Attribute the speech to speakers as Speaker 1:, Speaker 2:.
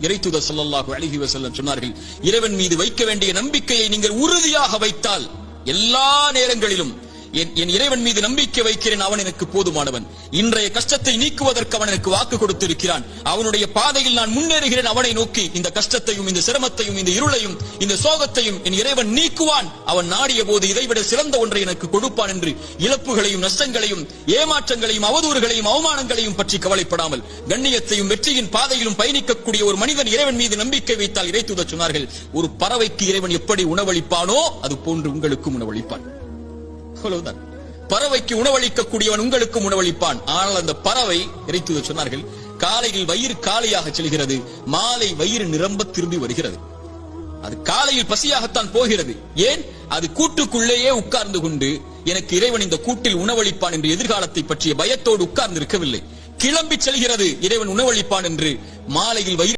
Speaker 1: இறைத்துதர் சொல்லல்லாஹு அழகி வசல்லம் சொன்னார்கள் இறைவன் மீது வைக்க வேண்டிய நம்பிக்கையை நீங்கள் உறுதியாக வைத்தால் எல்லா நேரங்களிலும் என் என் இறைவன் மீது நம்பிக்கை வைக்கிறேன் அவன் எனக்கு போதுமானவன். இன்றைய கஷ்டத்தை நீக்குவதற்கு அவன் எனக்கு வாக்கு கொடுத்திருக்கிறான். அவனுடைய பாதையில் நான் முன்னேறுகிறேன் அவனை நோக்கி இந்த கஷ்டத்தையும் இந்த சிரமத்தையும் இந்த இருளையும் இந்த சோகத்தையும் என் இறைவன் நீக்குவான். அவன் நாடிய போது இதைவிட சிறந்த ஒன்றை எனக்கு கொடுப்பான் என்று இழப்புகளையும் நஷ்டங்களையும் ஏமாற்றங்களையும் அவதூறுகளையும் அவமானங்களையும் பற்றி கவலைப்படாமல் கண்ணியத்தையும் வெற்றியின் பாதையிலும் பயணிக்கக்கூடிய ஒரு மனிதன் இறைவன் மீது நம்பிக்கை வைத்தால் இறைத்துத சொன்னார்கள் ஒரு பறவைக்கு இறைவன் எப்படி உணவளிப்பானோ அது போன்று உங்களுக்கும் உணவளிப்பான். அவ்வளவுதான் பறவைக்கு உணவளிக்கக்கூடியவன் உங்களுக்கும் உணவளிப்பான். ஆனால் அந்த பறவை இறைத்து சொன்னார்கள் காலையில் வயிறு காலியாக செல்கிறது. மாலை வயிறு நிரம்ப திரும்பி வருகிறது. அது காலையில் பசியாகத்தான் போகிறது. ஏன்? அது கூட்டுக்குள்ளேயே உட்கார்ந்து கொண்டு எனக்கு இறைவன் இந்த கூட்டில் உணவளிப்பான் என்று எதிர்காலத்தை பற்றிய பயத்தோடு உட்கார்ந்து இருக்கவில்லை கிளம்பி செல்கிறது இறைவன் உணவளிப்பான் என்று மாலையில் வயிறு